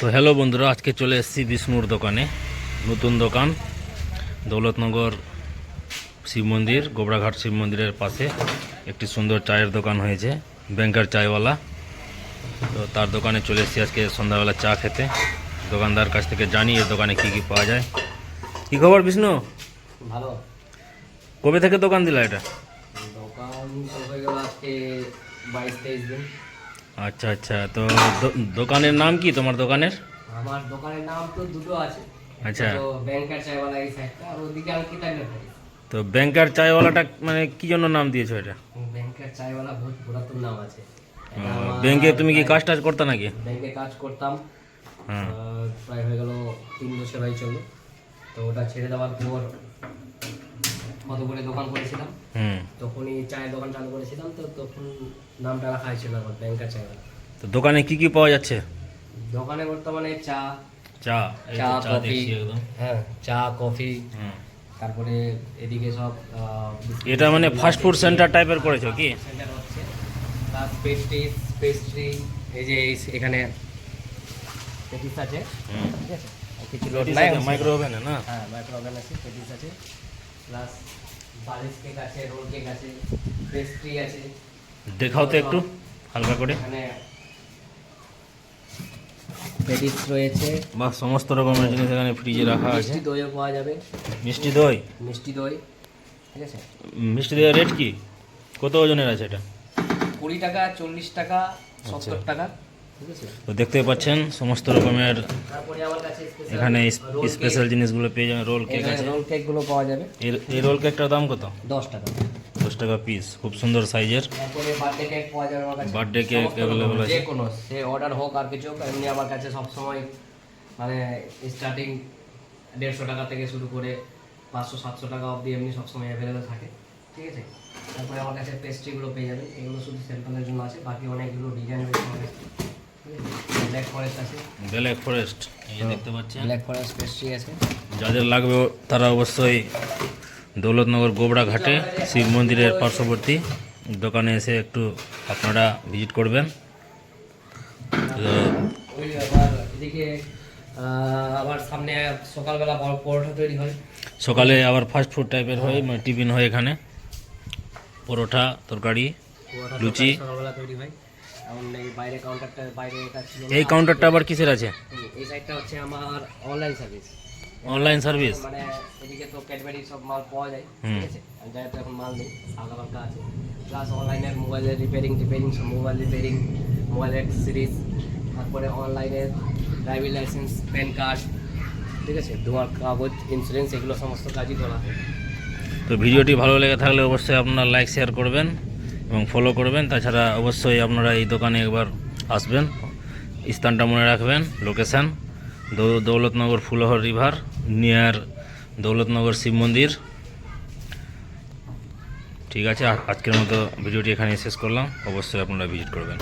তো হ্যালো বন্ধুরা আজকে চলে এসেছি বিষ্ণুর দোকানে। নতুন দোকান দৌলতনগর শিব মন্দির গোবরাঘাট শিব মন্দিরের পাশে একটি সুন্দর চায়ের দোকান হয়েছে ব্যাংকার চায়ওয়ালা। তো তার দোকানে চলে এসেছি আজকে সন্ধ্যাবেলা চা খেতে। দোকানদার কাছ থেকে জানি এর দোকানে কী কী পাওয়া যায়। কী খবর বিষ্ণু? ভালো। কবে থেকে দোকান দিলা এটা? দোকান হয়ে গেল আজকে বাইশ তেইশ দিন। আচ্ছা আচ্ছা। তো দোকানের নাম কি তোমার দোকানের? আমার দোকানের নাম তো দুটো আছে। আচ্ছা। তো ব্যাংকার চাইওয়ালা এই সাইডটা আর ওদিকে কিতাবের থাকি তো ব্যাংকার চায়ওয়ালাটা মানে কি জন্য নাম দিয়েছ এটা? ব্যাংকার চাইওয়ালা বহুত পুরাতন নাম আছে। ব্যাংকে তুমি কি কাজ টাজ করতে নাকি? ব্যাংকে কাজ করতাম। হ্যাঁ। প্রায় হয়ে গেল তিন বছর হয়ে চলল। তো ওটা ছেড়ে দেওয়ার পর কত করে দোকান করেছিলাম। হুম। তখনই চায়ের দোকান চালু করেছিলাম তো তখন নামটা রাখা হয়েছিল আমার ব্যাংকার চাইওয়ালা তো দোকানে কি কি পাওয়া যাচ্ছে? দোকানে বর্তমানে চা চা চা চা কফি হ্যাঁ চা কফি তারপরে এদিকে সব এটা মানে ফাস্ট ফুড সেন্টার টাইপের করেছ কি? সেন্টার হচ্ছে। প্লাস পেস্ট্রি পেস্ট্রি এই যে এখানে পেটিস আছে। ঠিক আছে? কিছু লোড নাই মাইক্রো ওভেনে না? হ্যাঁ মাইক্রো ওভেন আছে পেটিস আছে। প্লাস বালিশ কেক আছে রোল কেক আছে পেস্ট্রি আছে। দেখাও তো একটু হালকা করে। এখানে পেটিস রয়েছে। বা সমস্ত রকমের জিনিস এখানে ফ্রিজে রাখা আছে। মিষ্টি দইও পাওয়া যাবে। মিষ্টি দই? মিষ্টি দই ঠিক আছে? মিষ্টি দইয়ের রেট কি? কত ওজনের আছে এটা? কুড়ি টাকা চল্লিশ টাকা সত্তর টাকা। ঠিক আছে তো দেখতে পাচ্ছেন সমস্ত রকমের এখানে স্পেশাল জিনিসগুলো পেয়ে যাবেন রোল কেক আছে। রোল কেকগুলো পাওয়া যাবে। এই রোল কেকটার দাম কত? দশ টাকা। দশ টাকা পিস খুব সুন্দর সাইজের বার্থডে কেক যাবে available আছে। যে কোনো সে অর্ডার হোক আর কিছু হোক এমনি আমার কাছে সব সময় মানে স্টার্টিং দেড়শো টাকা থেকে শুরু করে পাঁচশো সাতশো টাকা অবধি এমনি সবসময় অ্যাভেলেবেল থাকে। ঠিক আছে? তারপরে আমার কাছে পেস্ট্রিগুলো পেয়ে যাবেন। এগুলো শুধু স্যাম্পলের জন্য আছে বাকি অনেকগুলো ডিজাইন রয়েছে ব্ল্যাক ফরেস্ট আছে। ব্ল্যাক ফরেস্ট এই যে দেখতে পাচ্ছেন? ব্ল্যাক ফরেস্ট পেস্ট্রি আছে। যাদের লাগবে তারা অবশ্যই দৌলতনগর গোবরা ঘাটে শিব মন্দিরের পার্শ্ববর্তী দোকানে এসে একটু আপনারা ভিজিট করবেন। আবার এদিকে আহ, আবার সামনে সকালবেলা পরোটা তৈরি হয়। সকালে আবার ফাস্ট ফুড টাইপের হয় মানে টিফিন হয় এখানে। পরোটা তরকারি লুচি। সকালবেলা তৈরি হয়। এখন এই বাইরে কাউন্টারটা বাইরে এটা ছিল না। এই কাউন্টারটা আবার কিসের আছে? হুম, এই সাইডটা হচ্ছে আমার অনলাইন সার্ভিস অনলাইন সার্ভিস মানে এদিকে তো ক্যাডবেরি সব মাল পাওয়া যায় হুম। ঠিক আছে? আর তো এখন মাল নেই হালকা পালকা আছে। প্লাস অনলাইনের মোবাইলের রিপেয়ারিং রিপেয়ারিং সব মোবাইল রিপেয়ারিং মোবাইলের সিরিজ তারপরে অনলাইনের ড্রাইভিং লাইসেন্স প্যান কার্ড ঠিক আছে? তোমার কাগজ ইন্স্যুরেন্স এগুলো সমস্ত কাজই করা হয়। তো ভিডিওটি ভালো লেগে থাকলে অবশ্যই আপনারা লাইক শেয়ার করবেন। এবং ফলো করবেন। তাছাড়া অবশ্যই আপনারা এই দোকানে একবার আসবেন। স্থানটা মনে রাখবেন location Daulatnagar Fulhar river near Daulatnagar Shiv মন্দির। ঠিক আছে আজকের মতো ভিডিওটি এখানে শেষ করলাম। অবশ্যই আপনারা ভিজিট করবেন।